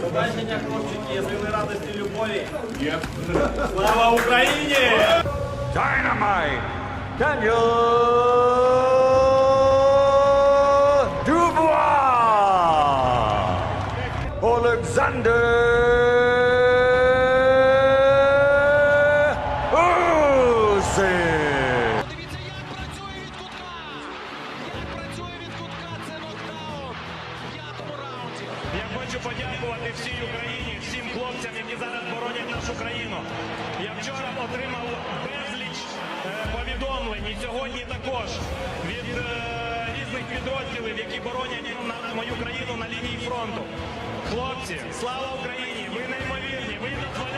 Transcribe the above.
Побачення, хлопчики, сили радості, любові. Слава Україні! Dynamite Daniel Dubois Alexander хочу подякувати всій Україні, всім хлопцям, які зараз боронять нашу країну. Я вчора отримав безліч е, повідомлень і сьогодні також від е, різних підрозділів, які боронять на- мою країну на лінії фронту. Хлопці, слава Україні! Ви неймовірні! Ви дозволяєте